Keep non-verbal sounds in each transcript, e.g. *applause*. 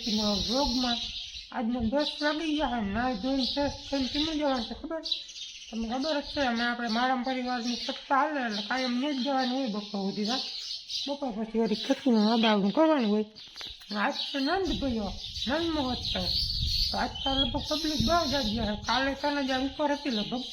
તારીખના વ્લોગમાં આજના દસ વાગી ગયા નાય ધોઈને ફ્રેશ થઈને કેમ જવાનું છે, ખબર? તમને ખબર જ છે અમે આપણે મારા પરિવારની સત્તા હાલે એટલે કાયમ નહીં જ જવાનું હોય બપોર સુધી, હા? બપોર પછી વળી ખેતીનું આડાવડું કરવાનું હોય. આજ તો નંદ ભયો નંદ મહોત્સવ. તો આજ તો લગભગ પબ્લિક બહુ જ ગયા કાલે ત્રણ હજાર ઉપર હતી લગભગ.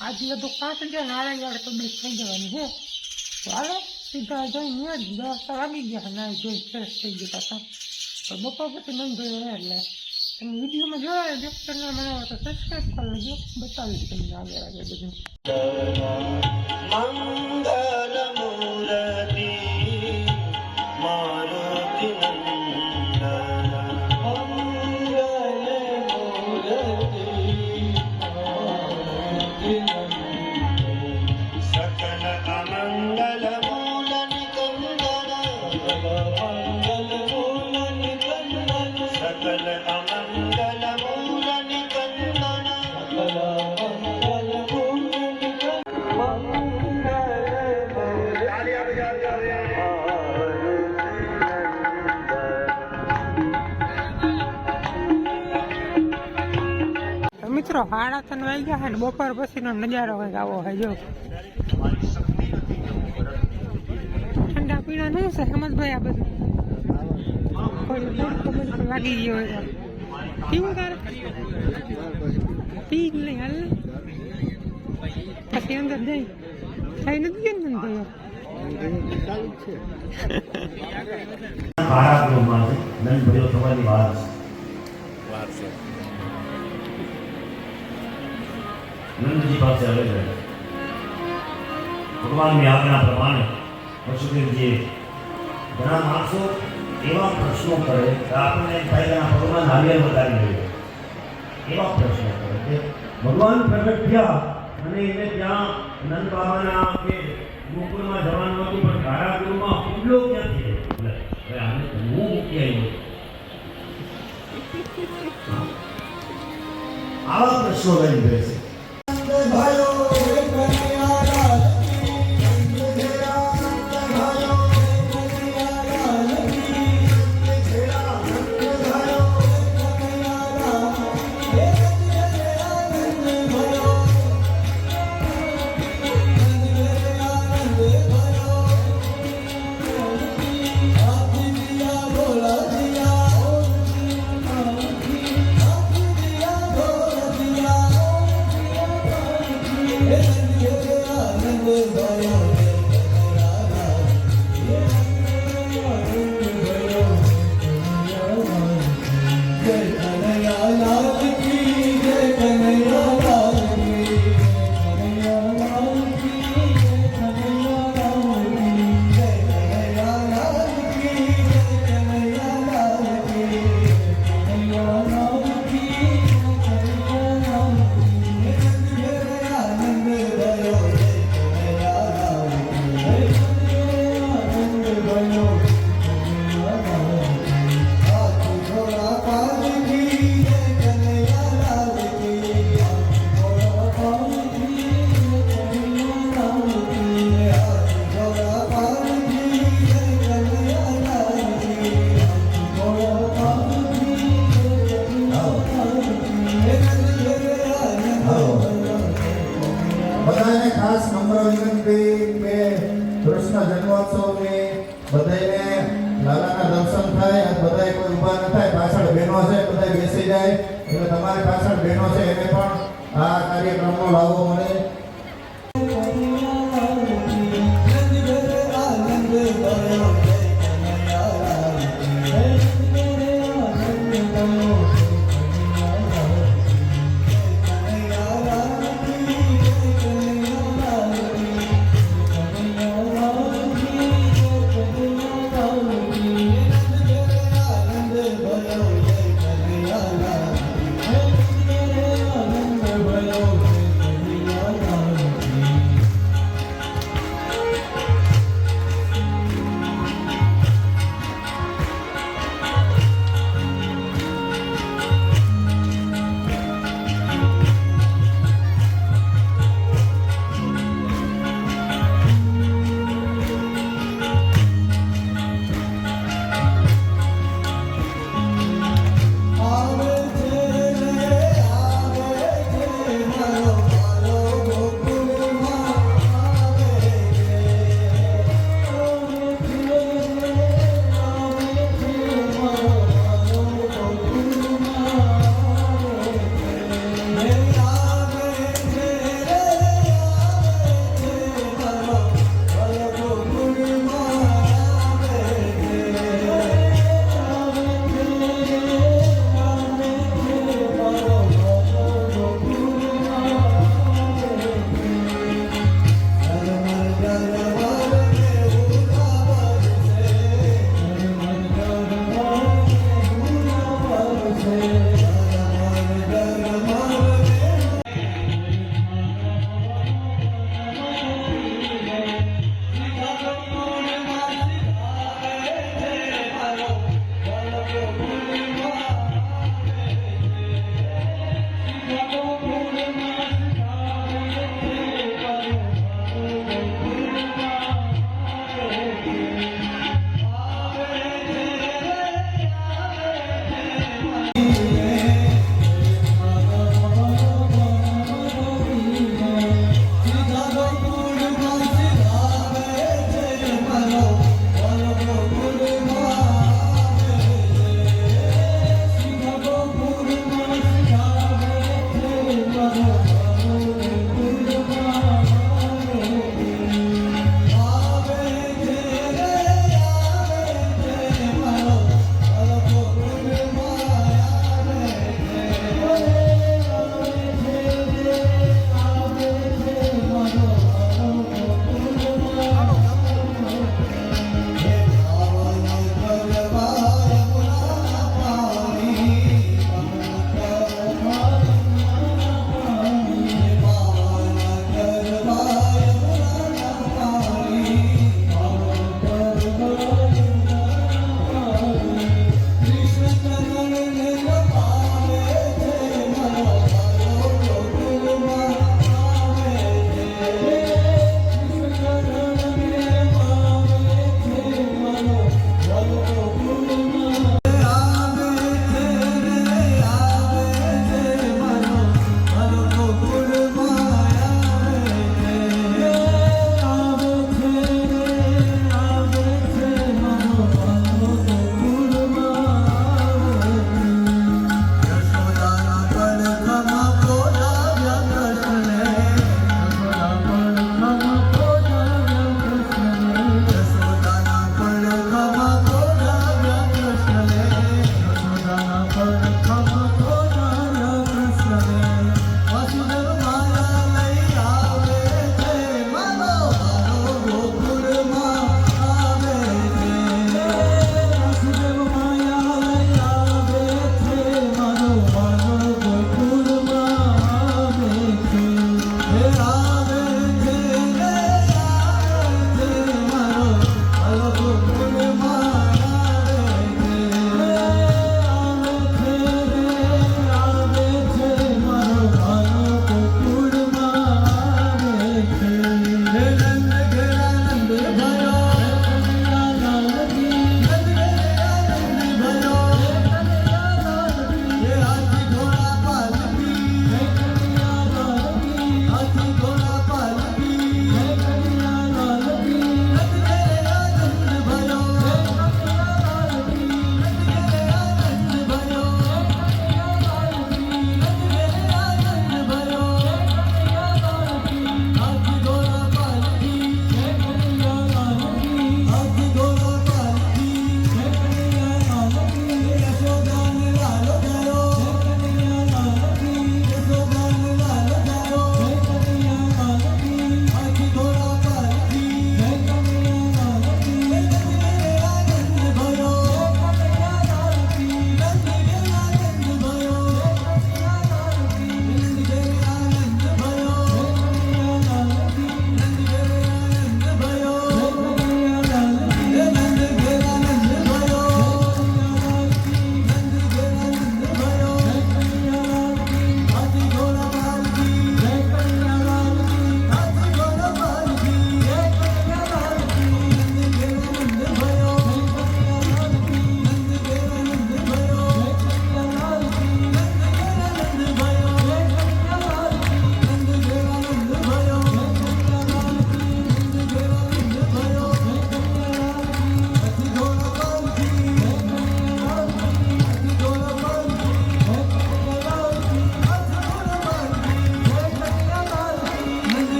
આજ લગભગ પાંચ હજાર નાળા વાળે પબ્લિક થઈ જવાની છે. તો હાલો, સીધા જઈને જ દસ વાગી ગયા નાય જોઈ ફ્રેશ થઈ ગયા પાછા તો બપોર પછી મન જોયો એટલે તમે વિડીયોમાં જોયા જો ચેનલ બનાવો તો સબસ્ક્રાઈબ કરી લેજો. બતાવીશ તમને આગળ આગળ બધું. મિત્રો હાડા ત્રણ વાગી ગયા છે ને બપોર પછીનો નજારો કંઈક આવો હોય જો. ઠંડા પીણા શું છે હેમંતભાઈ આ બધું. કોઈ લાગી ગયો હોય પીવું તારે? પી જ લઈ હાલ. પછી અંદર જઈ. થઈ નથી ગયો ને *laughs* ભાઈ ગૃહમાં છે. દંડ ભર્યો થવાની વાર છે. નંદજી પાસે આવે છે ભગવાનની આજ્ઞા પ્રમાણે પશુદેવજીએ ઘણા માણસો એવા પ્રશ્નો કરે કે આપણને એમ થાય કે આ ભગવાન હાલિયા બતાવી રહ્યો એવા પ્રશ્નો કરે કે ભગવાન પ્રગટ થયા અને એને ત્યાં નંદ બાબાના કે ગોકુળમાં જવાનું હતું પણ કારાગૃહમાં ફૂલો ક્યાંથી એટલે હવે આને તો હું મૂકી આવ્યો આવા પ્રશ્નો લઈને બેસે વિનંતી કે કૃષ્ણ બધાને લાલાના દર્શન થાય અને બધાય કોઈ ઊભા ન થાય, પાછળ બહેનો છે બધા બેસી જાય. એટલે તમારી પાછળ બહેનો છે, એને પણ આ કાર્યક્રમનો લાભો મળે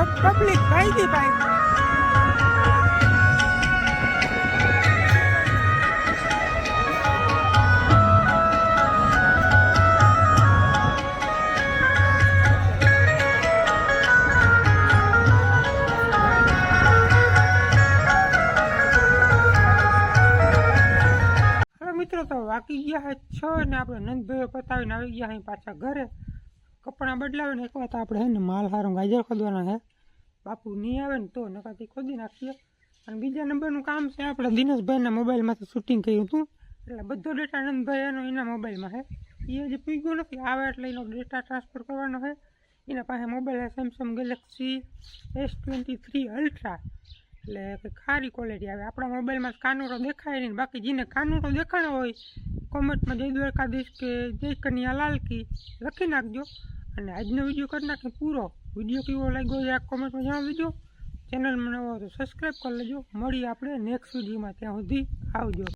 ગઈ ભાઈ. હવે મિત્રો તો વાકી ગયા હે છ ને આપણે નંદભાઈઓ પતાવીને આવી ગયા અહીં પાછા ઘરે. કપડાં બદલાવીને એક વાત આપણે હે ને માલ સારું ગાજર ખોદવાના હે બાપુ નહીં આવે ને તો નકાથી ખોદી નાખીએ. અને બીજા નંબરનું કામ છે આપણે દિનેશભાઈના મોબાઈલમાંથી શૂટિંગ કર્યું હતું. એટલે બધો ડેટા નંદભાઈ એનો એના મોબાઈલમાં છે. એ હજી પૂગ્યો નથી. આવે એટલે એનો ડેટા ટ્રાન્સફર કરવાનો છે. એના પાસે મોબાઈલ છે Samsung Galaxy S twenty three ultra એટલે કંઈક સારી ક્વોલિટી આવે. આપણા મોબાઈલમાં કાનુડો દેખાય નહીં. બાકી જેને કાનુડો દેખાણો હોય કોમેન્ટમાં જય દ્વારકાધીશ કે જય કન્યા લાલકી લખી નાખજો. અને આજનો વીડિયો કરી નાખીએ પૂરો. વીડિયો કેવો લાગ્યો આ કોમેન્ટમાં જણાવજો. નવો હોય તો સબસ્ક્રાઈબ કરી લેજો. મળીએ આપણે નેક્સ્ટ વિડીયોમાં ત્યાં સુધી આવજો.